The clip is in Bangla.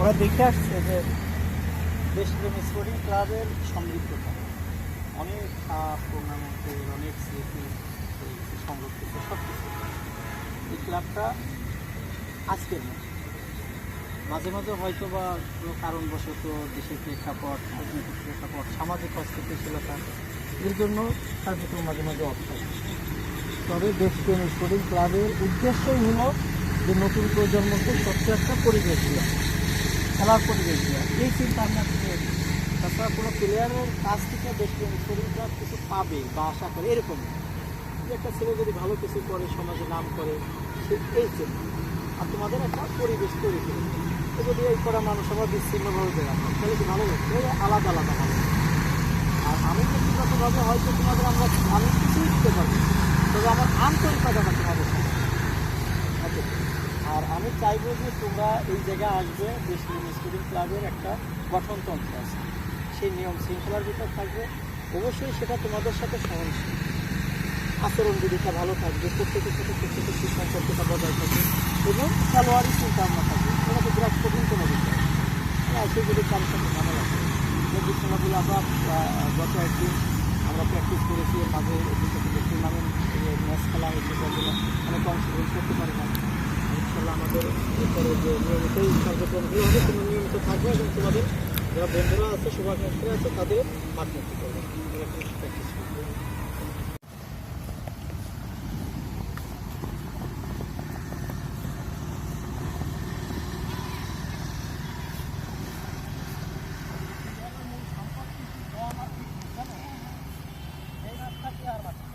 ওরা দেখে আসছে যে দেশপ্রেম স্পোর্টিং ক্লাবের সমৃদ্ধতা। অনেক টুর্নামেন্টের অনেক স্মৃতি সংরক্ষিত সব কিছু এই ক্লাবটা আজকের নয় মাঝে মাঝে হয়তো বা কারণবশত দেশের প্রেক্ষাপট, রাজনৈতিক প্রেক্ষাপট, সামাজিক অস্থিতিশীলতা, এর জন্য ভিতরে মাঝে মাঝে অর্থ তবে দেশপ্রেম স্পোর্টিং ক্লাবের উদ্দেশ্যই হলো যে নতুন প্রজন্মকে সত্য একটা পরিবেশ দেওয়া। খেলার পরিবেশ দেওয়া এই চিন্তা থেকে তাছাড়া কোনো প্লেয়ারের কাছ থেকে স্পোর্টিং ক্লাব কিছু পাবে বা আশা করে, এরকম। একটা ছেলে যদি ভালো কিছু করে, সমাজে নাম করে এই চিন্তা আর তোমাদের একটা পরিবেশ তৈরি করে যদি এই করা মানুষ আবার বিচ্ছিন্নভাবে বেড়ানো তাহলে কি ভালো লাগবে আলাদা আলাদা ভালো। আর আমি ব্যক্তিগতভাবে হয়তো তোমাদের আমরা অনেক কিছু দিতে পারব তবে আমার আন্তরিকতাটা তোমাদের সাথে আমি চাইব যে তোমরা এই জায়গায় আসবে দেশ স্টুডেন্ট ক্লাবের একটা গঠনতন্ত্র আছে। সেই নিয়ম শৃঙ্খলার ভিতর থাকবে। অবশ্যই সেটা তোমাদের সাথে সহনশীল। আচরণ বিধিটা ভালো থাকবে। প্রত্যেকের সাথে প্রত্যেকের সুসম্পর্কতা বজায় থাকবে। এবং খেলোয়াড়ি চিন্তা ভাবনা থাকবে। তোমাকে বিরাট কঠিন কোনো বিষয়। হ্যাঁ সে যদি কারোর সাথে ভালো লাগে যদি খেলাধুলা আমরা আহ, গত একদিন আমরা প্র্যাকটিস করেছি মাঝে টুর্নামেন্ট ম্যাচ খেলা হয়েছে অনেক অংশগ্রহণ করতে পারি না। ইনশাল্লাহ আমাদের এরপরে যে নিয়মিত কার্যক্রমগুলো হবে, সেগুলো নিয়মিত থাকবে এবং তোমাদের যারা বন্ধুরা আছে, শুভাকাঙ্ক্ষীরা আছে, তাদের মাঠ মুক্তি করবে। Gracias.